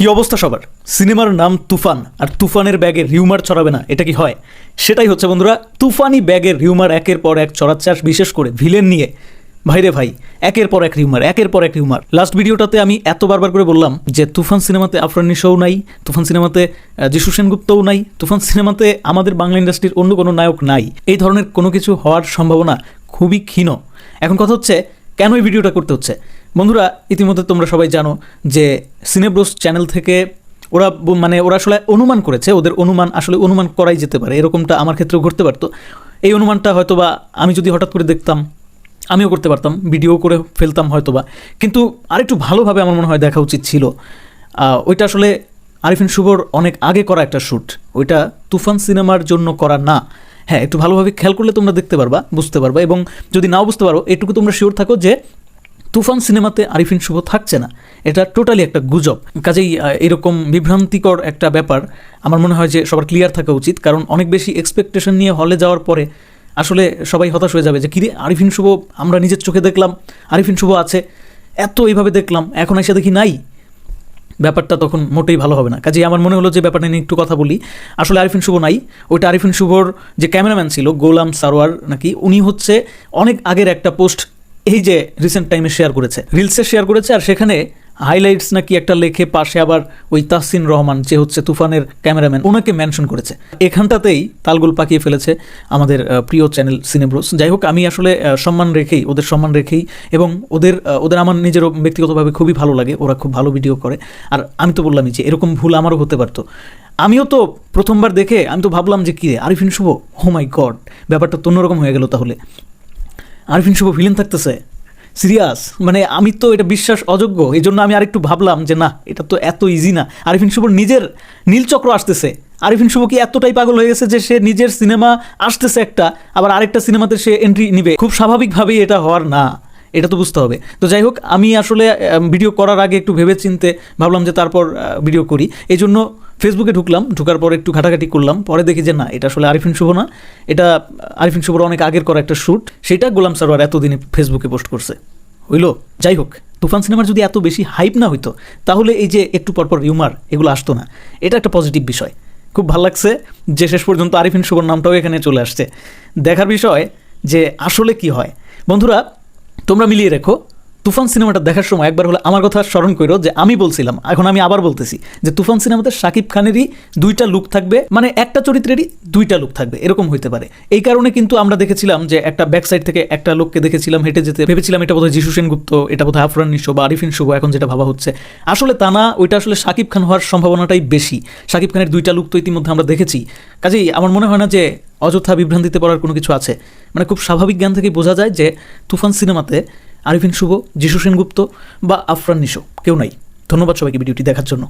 কি অবস্থা সবার? সিনেমার নাম তুফান, আর তুফানের ব্যাগে রিউমার ছড়াবে না, এটা কি হয়? সেটাই হচ্ছে বন্ধুরা, তুফানি ব্যাগের রিউমার একের পর এক ছড়াচ্ছাস, বিশেষ করে ভিলেন নিয়ে। ভাইরে ভাই, একের পর এক রিউমার, একের পর এক রিউমার। লাস্ট ভিডিওটাতে আমি এত বারবার করে বললাম যে তুফান সিনেমাতে আফরান নিশোও নাই, তুফান সিনেমাতে যিশু সেনগুপ্তও নাই, তুফান সিনেমাতে আমাদের বাংলা ইন্ডাস্ট্রির অন্য কোনো নায়ক নাই। এই ধরনের কোনো কিছু হওয়ার সম্ভাবনা খুবই ক্ষীণ। এখন কথা হচ্ছে, কেন এই ভিডিওটা করতে হচ্ছে? বন্ধুরা, ইতিমধ্যে তোমরা সবাই জানো যে সিনেব্রোস চ্যানেল থেকে ওরা মানে ওরা আসলে অনুমান করেছে, ওদের অনুমান আসলে অনুমান করাই যেতে পারে, এরকমটা আমার ক্ষেত্রেও ঘটতে পারতো। এই অনুমানটা হয়তো বা আমি যদি হঠাৎ করে দেখতাম, আমিও করতে পারতাম, ভিডিও করে ফেলতাম হয়তো বা কিন্তু আরেকটু ভালোভাবে আমার মনে হয় দেখা উচিত ছিল। ওইটা আসলে আরিফিন শুভর অনেক আগে করা একটা শ্যুট ওইটা তুফান সিনেমার জন্য করা না। হ্যাঁ একটু ভালোভাবে খেয়াল করলে তোমরা দেখতে পারবা, বুঝতে পারবা এবং যদি নাও বুঝতে পারো, এটুকু তোমরা শিওর থাকো যে তুফান সিনেমাতে আরিফিন শুভ থাকছে না। এটা টোটালি একটা গুজব। কাজেই এরকম বিভ্রান্তিকর একটা ব্যাপার আমার মনে হয় যে সবার ক্লিয়ার থাকা উচিত। কারণ অনেক বেশি এক্সপেকটেশন নিয়ে হলে যাওয়ার পরে আসলে সবাই হতাশ হয়ে যাবে যে, কিরে, আরিফিন শুভ, আমরা নিজের চোখে দেখলাম, আরিফিন শুভ আছে। এত এইভাবে দেখলাম, এখন এসে দেখি নাই। ব্যাপারটা তখন মোটেই ভালো হবে না। কাজেই আমার মনে হলো যে ব্যাপারটা নিয়ে একটু কথা বলি। আসলে আরিফিন শুভ নাই। ওইটা আরিফিন শুভর যে ক্যামেরাম্যান ছিল, গোলাম সারোয়ার নাকি, উনি হচ্ছে অনেক আগের একটা পোস্ট এই যে রিসেন্ট টাইমে শেয়ার করেছে রিলসে শেয়ার করেছে, আর সেখানে হাইলাইটস নাকি একটা লেখে পাশে আবার ওই তাহসিন রহমান, যে হচ্ছে তুফানের ক্যামেরাম্যান ওনাকে মেনশন করেছে। এখানটাতেই তালগোল পাকিয়ে ফেলেছে আমাদের প্রিয় চ্যানেল সিনেব্রোস যাই হোক, আমি আসলে সম্মান রেখেই, ওদের সম্মান রেখেই এবং ওদের ওদের আমার নিজেরও ব্যক্তিগতভাবে খুবই ভালো লাগে, ওরা খুব ভালো ভিডিও করে। আর আমি তো বললামই যে এরকম ভুল আমারও হতে পারতো। আমিও তো প্রথমবার দেখে আমি তো ভাবলাম যে কী আরিফিন শুভ? হো মাই গড ব্যাপারটা তো অন্যরকম হয়ে গেল তাহলে। আরিফিন শুভ ভিলেন থাকতেছে। সিরিয়াস মানে আমি তো এটা বিশ্বাস অযোগ্য এই জন্য আমি আরেকটু ভাবলাম যে না, এটা তো এত ইজি না। আরিফিন শুভর নিজের নীলচক্র আসতেছে। আরিফিন শুভ কি এতটাই পাগল হয়ে গেছে যে সে নিজের সিনেমা আসতেছে একটা, আবার আরেকটা সিনেমাতে সে এন্ট্রি নিবে? খুব স্বাভাবিকভাবেই এটা হওয়ার না। এটা তো বুঝতে হবে। তো যাই হোক, আমি আসলে ভিডিও করার আগে একটু ভেবে চিনতে ভাবলাম যে তারপর ভিডিও করি। এই জন্য ফেসবুকে ঢুকলাম, ঢুকার পর একটু ঘাটাঘাটি করলাম। পরে দেখি যে না, এটা আসলে আরিফিন শুভ না। এটা আরিফিন শুভর অনেক আগের করা একটা শ্যুট সেটা গোলাম সারোয়ার এতদিনে ফেসবুকে পোস্ট করছে। হইল? যাই হোক, তুফান সিনেমার যদি এত বেশি হাইপ না হইতো, তাহলে এই যে একটু পরপর রিউমার এগুলো আসতো না। এটা একটা পজিটিভ বিষয়। খুব ভালো লাগছে যে শেষ পর্যন্ত আরিফিন শুভর নামটাও এখানে চলে আসছে। দেখার বিষয় যে আসলে কি হয়। বন্ধুরা তোমরা মিলিয়ে রেখো। তুফান সিনেমাটা দেখার সময় একবার হলে আমার কথা স্মরণ করো যে আমি বলছিলাম, এখন আমি আবার বলতেছি যে তুফান সিনেমাতে শাকিব খানেরই দুইটা লুক থাকবে মানে একটা চরিত্রেরই দুইটা লুক থাকবে, এরকম হইতে পারে। এই কারণে কিন্তু আমরা দেখেছিলাম যে একটা ব্যাক সাইড থেকে একটা লোককে দেখেছিলাম হেঁটে যেতে, ভেবেছিলাম এটা বোধহয় যিশু সেনগুপ্ত, এটা বোধহয় আফরান নিশো বা আরিফিন শুভ, এখন যেটা ভাবা হচ্ছে। আসলে তা না, ওইটা আসলে শাকিব খান হওয়ার সম্ভাবনাটাই বেশি। শাকিব খানের দুইটা লুক তো ইতিমধ্যে আমরা দেখেছি। কাজেই আমার মনে হয় না যে অযথা বিভ্রান্তিতে পড়ার কোনো কিছু আছে? মানে খুব স্বাভাবিক জ্ঞান থেকেই বোঝা যায় যে তুফান সিনেমাতে আরিফিন শুভ, যিশু সেনগুপ্ত বা আফরান নিশো, কেউ নাই। ধন্যবাদ সবাইকে ভিডিওটি দেখার জন্য।